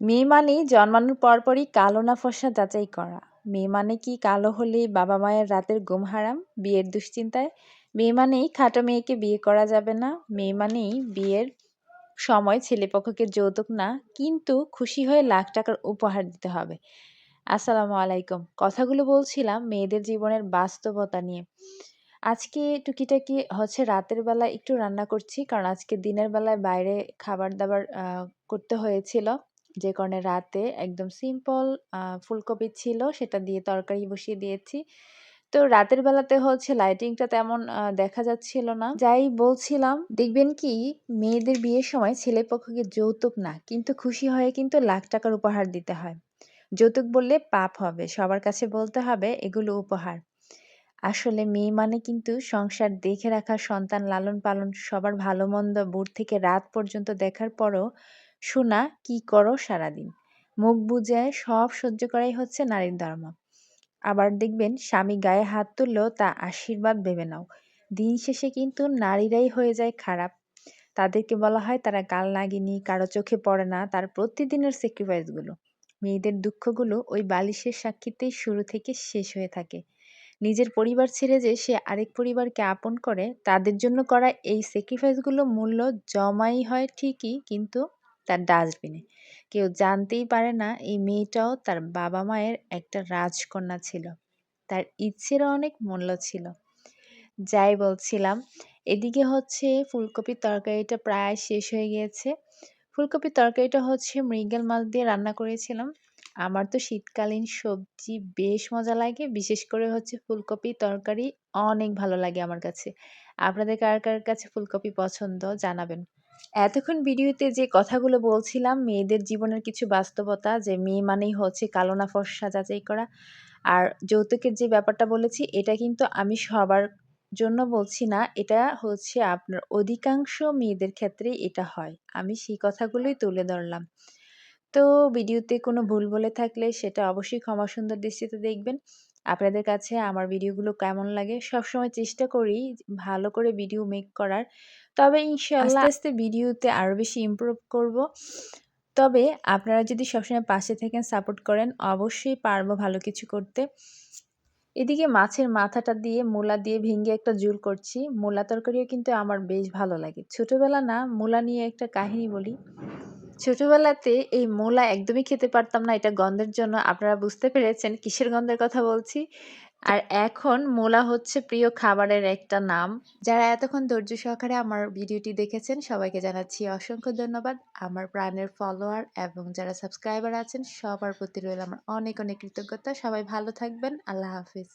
মেয়ে মানেই জন্মানোর পরপরই কালো না ফসা যাচাই করা। মেয়ে মানে কি কালো হলেই বাবা মায়ের রাতের ঘুম হারাম, বিয়ের দুশ্চিন্তায়? মেয়ে মানেই খাটো মেয়েকে বিয়ে করা যাবে না। মেয়ে মানেই বিয়ের সময় ছেলেপক্ষকে যৌতুক না, কিন্তু খুশি হয়ে লাখ টাকার উপহার দিতে হবে। আসসালামু আলাইকুম। কথাগুলো বলছিলাম মেয়েদের জীবনের বাস্তবতা নিয়ে। আজকে টুকিটাকি হচ্ছে রাতের বেলা একটু রান্না করছি, কারণ আজকে দিনের বেলায় বাইরে খাবার দাবার করতে হয়েছিল। যে কারণে রাতে একদম সিম্পল ফুলকপি ছিল সেটা দিয়ে তরকারি বসিয়ে দিয়েছি। তো রাতের বেলাতে হচ্ছে লাইটিংটা তেমন দেখা যাচ্ছিল না। যাই বলছিলাম, দেখবেন কি, মেয়েদের বিয়ের সময় ছেলে পক্ষকে যৌতুক না, কিন্তু খুশি হয়ে কিন্তু লাখ টাকার উপহার দিতে হয়। যৌতুক বললে পাপ হবে, সবার কাছে বলতে হবে এগুলো উপহার। আসলে মেয়ে মানে কিন্তু সংসার দেখে রাখা, সন্তান লালন পালন সবার ভালো মন্দ ভোর থেকে রাত পর্যন্ত দেখার পরও শোনা কি করো সারাদিন? মুখ বুঝে সব সহ্য করাই হচ্ছে নারীর ধর্ম। আবার দেখবেন স্বামী গায়ে হাত তুললেও তা আশীর্বাদ ভেবে নাও। দিন শেষে কিন্তু নারীরাই হয়ে যায় খারাপ। তাদেরকে বলা হয় তারা গাল নাগিনি, কারও চোখে পড়ে না, তার প্রতিদিনের স্যাক্রিফাইসগুলো মেয়েদের দুঃখগুলো ওই বালিশের সাক্ষীতেই শুরু থেকে শেষ হয়ে থাকে। নিজের পরিবার ছেড়ে যে সে আরেক পরিবারকে আপন করে, তাদের জন্য করা এই স্যাক্রিফাইসগুলো মূল্য জমাই হয় ঠিকই, কিন্তু তার ডাস্টবিনে। কেউ জানতেই পারে না এই মেয়েটাও তার বাবা মায়ের একটা রাজকন্যা ছিল। তার ইচ্ছেরও অনেক মূল্য ছিল। যাই বলছিলাম, এদিকে হচ্ছে ফুলকপির তরকারিটা প্রায় শেষ হয়ে গিয়েছে। ফুলকপির তরকারিটা হচ্ছে মৃগেল মাছ দিয়ে রান্না করেছিলাম। আমার তো শীতকালীন সবজি বেশ মজা লাগে, বিশেষ করে হচ্ছে ফুলকপি তরকারি অনেক ভালো লাগে আমার কাছে। আপনাদের কার কার কাছে ফুলকপি পছন্দ জানাবেন। এতক্ষণ ভিডিওতে যে কথাগুলো বলছিলাম, মেয়েদের জীবনের কিছু বাস্তবতা, যে মেয়ে মানেই হচ্ছে কালো না ফর্সা যাচাই করা। আর যৌতুকের যে ব্যাপারটা বলেছি, এটা কিন্তু আমি সবার জন্য বলছি না, এটা হচ্ছে আপনার অধিকাংশ মেয়েদের ক্ষেত্রেই এটা হয়। আমি সেই কথাগুলোই তুলে ধরলাম। তো ভিডিওতে কোনো ভুল বলে থাকলে সেটা অবশ্যই ক্ষমা সুন্দর দৃষ্টিতে দেখবেন। আপনাদের কাছে আমার ভিডিওগুলো কেমন লাগে? সবসময় চেষ্টা করি ভালো করে ভিডিও মেক করার। তবে ইনশাল্লাহ আস্তে আস্তে ভিডিওতে আরও বেশি ইমপ্রুভ করব। তবে আপনারা যদি সবসময় পাশে থাকেন সাপোর্ট করেন অবশ্যই পারব ভালো কিছু করতে। এদিকে মাছের মাথাটা দিয়ে মূলা দিয়ে ভেঙে একটা জুল করছি। মূলা তরকারিও কিন্তু আমার বেশ ভালো লাগে। ছোটোবেলা না মূলা নিয়ে একটা কাহিনী বলি। ছোটবেলাতে এই মূলা একদমই খেতে পারতাম না, এটা গন্ধের জন্য। আপনারা বুঝতে পেরেছেন কিসের গন্ধের কথা বলছি? আর এখন মোলা হচ্ছে প্রিয় খাবারের একটা নাম। যারা এতক্ষণ ধৈর্য সহকারে আমার ভিডিওটি দেখেছেন, সবাইকে জানাচ্ছি অসংখ্য ধন্যবাদ। আমার প্রাণের ফলোয়ার এবং যারা সাবস্ক্রাইবার আছেন, সবার প্রতি রইল আমার অনেক অনেক কৃতজ্ঞতা। সবাই ভালো থাকবেন। আল্লাহ হাফিজ।